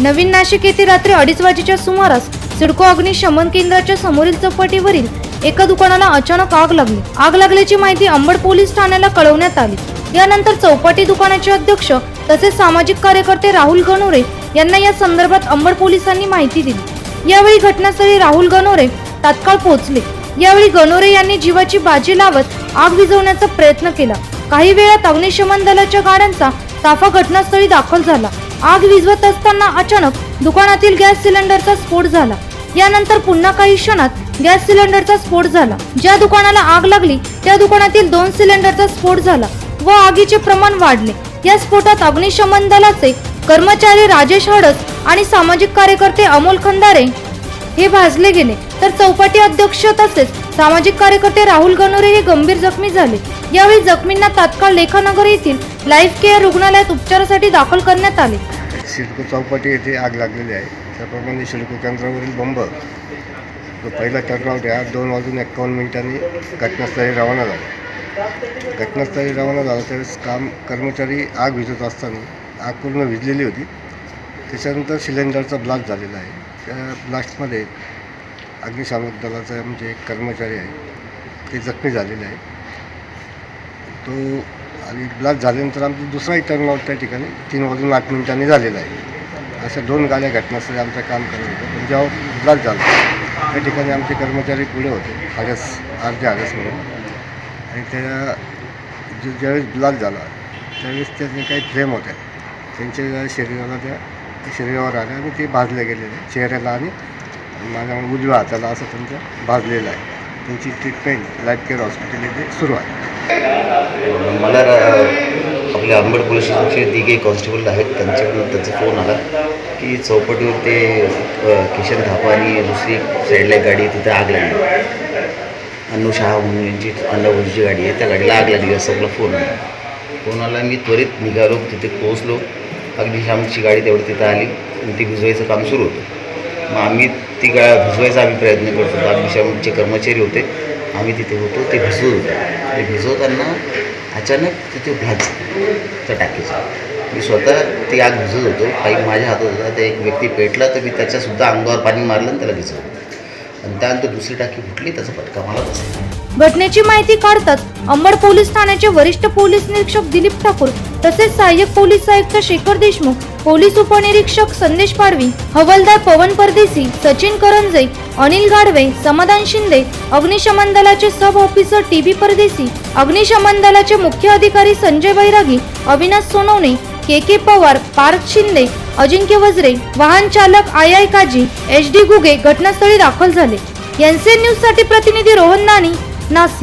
नवीन नाशिक येथे रात्री अडीच वाजेच्या सुमारास सिडको अग्निशमन केंद्राच्या समोरील चौपाटीवरील एका दुकानाला अचानक आग लागली. आग लागल्याची माहिती अंबड पोलीस ठाण्याला कळवण्यात आली. यानंतर चौपाटी दुकानाचे अध्यक्ष तसेच सामाजिक कार्यकर्ते राहुल गणोरे यांना या संदर्भात अंबड पोलिसांनी माहिती दिली. यावेळी घटनास्थळी राहुल गणोरे तात्काळ पोहोचले. यावेळी गणोरे यांनी जीवाची बाजी लावत आग विझवण्याचा प्रयत्न केला. काही वेळात अग्निशमन दलाच्या गाड्यांचा ताफा घटनास्थळी दाखल झाला. आग विझवत असताना अचानक दुकानातील गॅस सिलेंडरचा स्फोट झाला. यानंतर पुन्हा काही क्षणात गॅस सिलेंडरचा स्फोट झाला. ज्या दुकानाला आग लागली त्या दुकानातील दोन सिलेंडरचा स्फोट झाला व आगीचे प्रमाण वाढले. या स्फोटात अग्निशमन दलाचे कर्मचारी राजेश हडस आणि सामाजिक कार्यकर्ते अमोल खंदारे हे भाजले गेले. तर चौपाटी अध्यक्ष तसेच सामाजिक कार्यकर्ते राहुल गणोरे हे गंभीर जखमी झाले. यावेळी जखमींना तात्काळ लेखानगर येथील लाईफ केअर रुग्णालयात उपचारासाठी दाखल करण्यात आले. सिडको चौपाटी येथे आग लागलेली आहे. त्याप्रमाणे सिडको केंद्रावरील बंब जो पहिला टर्नआउट आहे हा दोन वाजून एक्कावन्न मिनिटांनी घटनास्थळी रवाना झाला. घटनास्थळी रवाना झाला त्यावेळेस काम कर्मचारी आग विझत असताना आग पूर्ण विजलेली होती. त्याच्यानंतर सिलेंडरचा ब्लास्ट झालेला आहे. त्या ब्लास्टमध्ये अग्निशामक दलाचा म्हणजे एक कर्मचारी आहे ते जखमी झालेले आहे. तो आणि ब्लास्ट झाल्यानंतर आमचा दुसराही टर्नआउट त्या ठिकाणी तीन वाजून आठ मिनिटांनी झालेला आहे. अशा दोन गाड्या घटनास्थळी आमचं काम करत होतं. पण जेव्हा ब्लास्ट झाला त्या ठिकाणी आमचे कर्मचारी पुढे होते आडस अर्धे आडस म्हणून. आणि त्या जो ज्यावेळेस ब्लास्ट झाला त्यावेळेस त्याचे काही फ्लेम होत्या. त्यांच्या शरीराला त्या शरीरावर आल्या आणि ते भाजले गेलेले चेहऱ्याला आणि माझ्या उजव्या हाताला असं त्यांचं भाजलेलं आहे. त्यांची ट्रीटमेंट लाईफ केअर हॉस्पिटल इथे सुरू आहे. मला आपल्या आंबड पोलीस स्टेशनचे तिघे कॉन्स्टेबल आहेत त्यांच्याकडून त्यांचा फोन आला की चौपटीवर ते किशन थापा आणि दुसरी साईडला गाडी तिथे आग लागली अन्नू शहा म्हणून यांची गाडी आहे त्या गाडीला आग लागली असं आपला फोन आला. फोन आला मी त्वरित निघालो तिथे पोहोचलो. अग्निशामकची गाडी तेवढी तिथं आली आणि ती भिजवायचं काम सुरू होतं. मग आम्ही ती गा भिजवायचा आम्ही प्रयत्न करत. होतो अग्निशामचे कर्मचारी होते. आम्ही तिथे होतो ते भिजवत होतो. ते भिजवताना अचानक तिथे भाज त्या टाकीचा. मी स्वतः ती आग भिजत होतो पाईप माझ्या हातात होता ते एक व्यक्ती पेटला तर मी त्याच्यासुद्धा अंगावर पाणी मारलं आणि त्याला भिजवलं. आणि त्यानंतर दुसरी टाकी फुटली त्याचा फटका मला बसला. घटनेची माहिती काढताच अंबड पोलीस ठाण्याचे वरिष्ठ पोलीस निरीक्षक दिलीप ठाकूर तसेच सहाय्यक पोलीस आयुक्त शेखर देशमुख पोलीस उपनिरीक्षक संदेश पाडवी हवलदार पवन परदेसी सचिन करंजे अनिल गाडवे समाधान शिंदे अग्निशमन दलाचे सब ऑफिसर टी बी परदेसी अग्निशमन दलाचे मुख्य अधिकारी संजय बैरागी अविनाश सोनवणे के के पवार पार्थ शिंदे अजिंक्य वजरे वाहन चालक आय आय काजी एच डी गुगे घटनास्थळी दाखल झाले. यांचे न्यूजसाठी प्रतिनिधी रोहन नानी नाशिक.